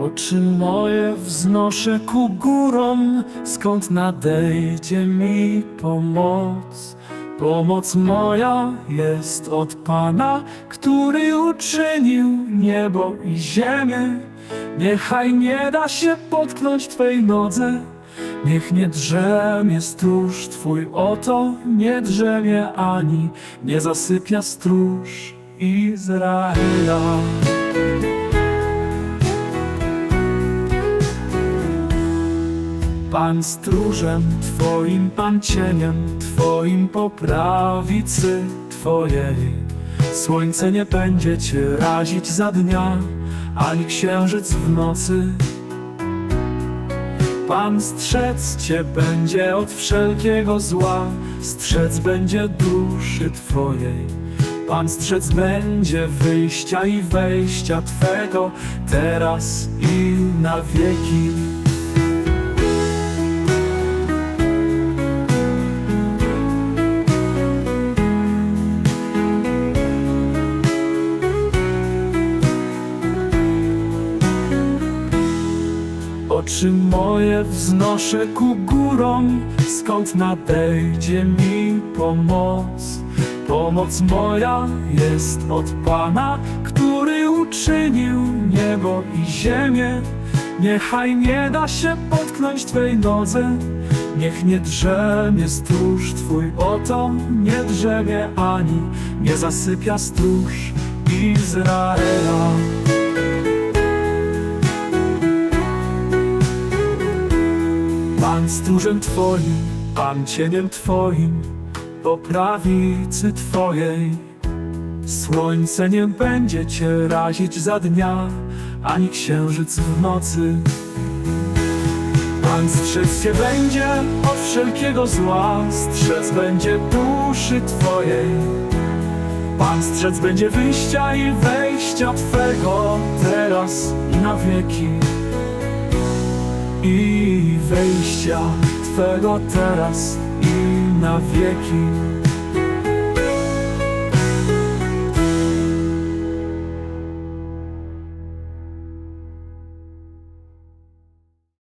Oczy moje wznoszę ku górom, skąd nadejdzie mi pomoc. Pomoc moja jest od Pana, który uczynił niebo i ziemię. Niechaj nie da się potknąć Twej nodze, niech nie drzemie stróż Twój, oto nie drzemie ani nie zasypia stróż Izraela. Pan stróżem Twoim, Pan cieniem Twoim po prawicy Twojej. Słońce nie będzie Cię razić za dnia, ani księżyc w nocy. Pan strzec Cię będzie od wszelkiego zła, strzec będzie duszy Twojej. Pan strzec będzie wyjścia i wejścia Twego, teraz i na wieki. Oczy moje wznoszę ku górom, skąd nadejdzie mi pomoc. Pomoc moja jest od Pana, który uczynił niebo i ziemię. Niechaj nie da się potknąć Twej nodze, niech nie drzemie stróż Twój, oto nie drzemie ani nie zasypia stróż Izraela. Pan stróżem Twoim, Pan cieniem Twoim, po prawicy Twojej. Słońce nie będzie Cię razić za dnia, ani księżyc w nocy. Pan strzec Cię będzie od wszelkiego zła, strzec będzie duszy Twojej. Pan strzec będzie wyjścia i wejścia Twego, teraz i na wieki i wejścia Twego teraz i na wieki.